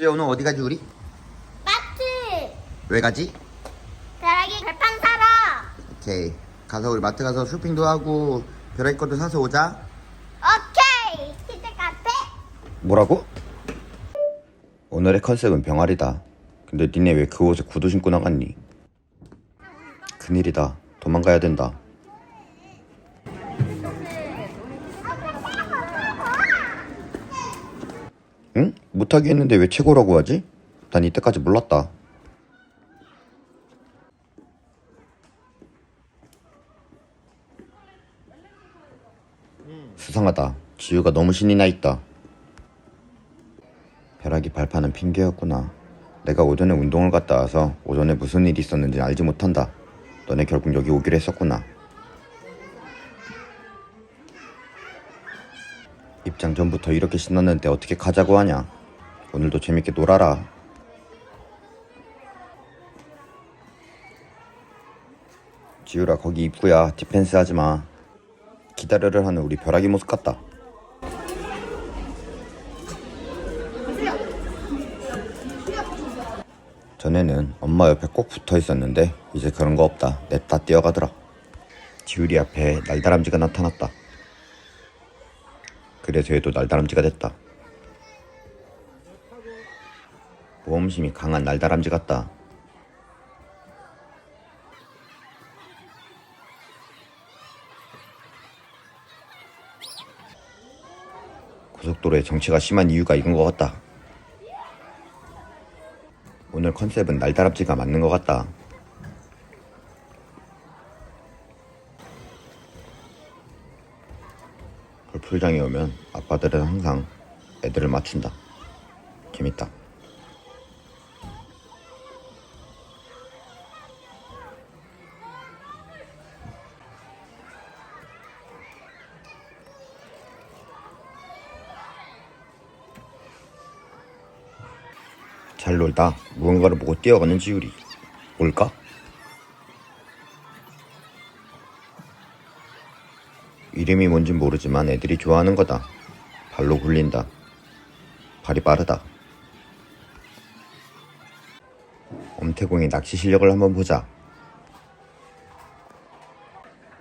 지효 오늘 어디 가지 우리? 마트. 왜 가지? 벼락이 별빵 사러. 오케이. 가서 우리 마트 가서 쇼핑도 하고 벼락이 것도 사서 오자. 오케이. 키즈 카페? 뭐라고? 오늘의 컨셉은 병아리다. 근데 니네 왜 그 옷에 구두 신고 나갔니? 큰일이다. 도망가야 된다 못하게 했는데 왜 최고라고 하지? 난 이때까지 몰랐다 수상하다 지우가 너무 신이 나 있다 벼락이 발판은 핑계였구나. 내가 오전에 운동을 갔다 와서 오전에 무슨 일이 있었는지 알지 못한다. 너네 결국 여기 오기로 했었구나. 입장 전부터 이렇게 신났는데 어떻게 가자고 하냐? 오늘도 재밌게 놀아라. 지우라 거기 입구야. 디펜스 하지 마. 기다려를 하는 우리 벼락이 모습 같다. 전에는 엄마 옆에 꼭 붙어 있었는데 이제 그런 거 없다. 냅다 뛰어가더라. 지우리 앞에 날다람쥐가 나타났다. 그래서 얘도 날다람쥐가 됐다. 모험심이 강한 날다람쥐 같다. 고속도로에 정체가 심한 이유가 이건 것 같다. 오늘 컨셉은 날다람쥐가 맞는 것 같다. 골프장에 오면 아빠들은 항상 애들을 맞춘다. 재밌다. 잘 놀다 무언가를 보고 뛰어가는 지우리. 뭘까? 이름이 뭔진 모르지만 애들이 좋아하는 거다. 발로 굴린다. 발이 빠르다. 엄태공의 낚시 실력을 한번 보자.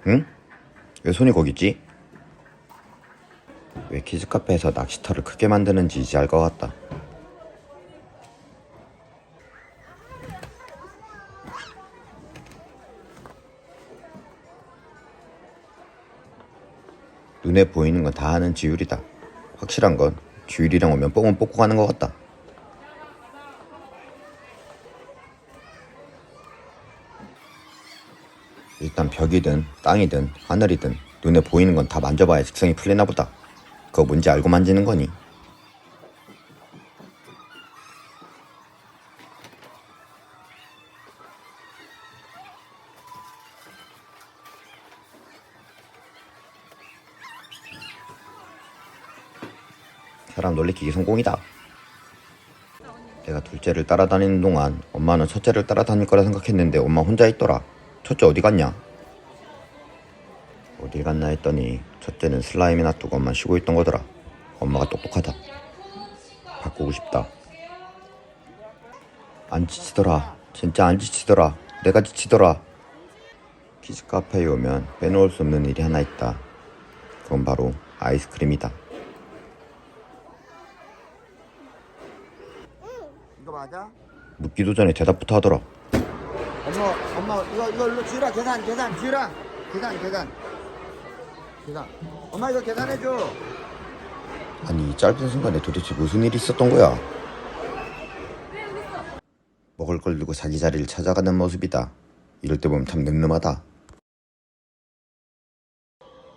응? 왜 손이 거기 있지? 왜 키즈카페에서 낚시터를 크게 만드는지 이제 알 것 같다. 눈에 보이는 건 다 하는 지율이다. 확실한 건 지율이랑 오면 뽕은 뽑고 가는 것 같다. 일단 벽이든 땅이든 하늘이든 눈에 보이는 건 다 만져봐야 직성이 풀리나 보다. 그거 뭔지 알고 만지는 거니? 사람 놀래키기 성공이다. 내가 둘째를 따라다니는 동안 엄마는 첫째를 따라다닐 거라 생각했는데 엄마 혼자 있더라. 첫째 어디 갔냐? 어디 갔나 했더니 첫째는 슬라임이 놔두고 엄마 쉬고 있던 거더라. 엄마가 똑똑하다. 바꾸고 싶다. 안 지치더라. 진짜 안 지치더라. 내가 지치더라. 키즈 카페에 오면 빼놓을 수 없는 일이 하나 있다. 그건 바로 아이스크림이다. 이거 맞아? 묻기도 전에 대답부터 하더라. 엄마, 엄마, 이거, 이거, 일로 주라, 계산, 계산, 주라. 계산, 계산. 계산. 엄마, 이거 계산해 줘. 아니 이 짧은 순간에 도대체 무슨 일이 있었던 거야? 먹을 걸 들고 자기 자리를 찾아가는 모습이다. 이럴 때 보면 참 늠름하다.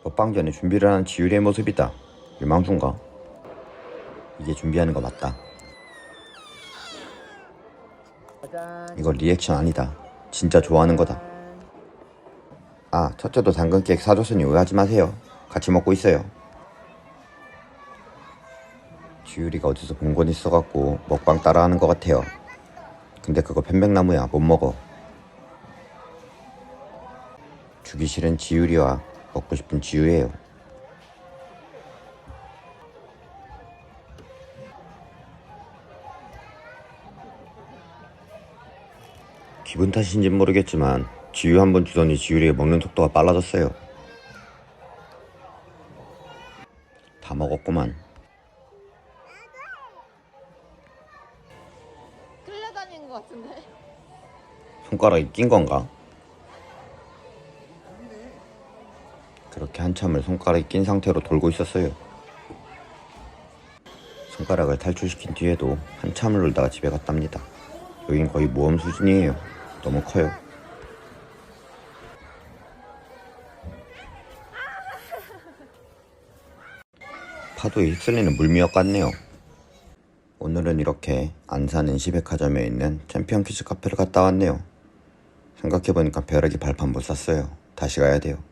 먹방 전에 준비를 하는 지율의 모습이다. 유망주인가? 이게 준비하는 거 맞다. 짜잔. 이거 리액션 아니다. 진짜 좋아하는 거다. 아, 첫째도 당근 케이크 사줬으니 오해하지 마세요. 같이 먹고 있어요. 지율이가 어디서 본 건 있어갖고 먹방 따라하는 것 같아요. 근데 그거 편백나무야. 못 먹어. 주기 싫은 지율이와 먹고 싶은 지유예요. 기분 탓인진 모르겠지만 지유 한 번 주더니 지유리의 먹는 속도가 빨라졌어요. 다 먹었구만. 끌려다니는 것 같은데? 손가락이 낀 건가? 그렇게 한참을 손가락이 낀 상태로 돌고 있었어요. 손가락을 탈출시킨 뒤에도 한참을 놀다가 집에 갔답니다. 여긴 거의 모험 수준이에요. 너무 커요. 파도에 휩쓸리는 물미역 같네요. 오늘은 이렇게 안산 NC백화점에 있는 챔피언 퀴즈 카페를 갔다 왔네요. 생각해보니까 벼락이 발판 못 샀어요. 다시 가야 돼요.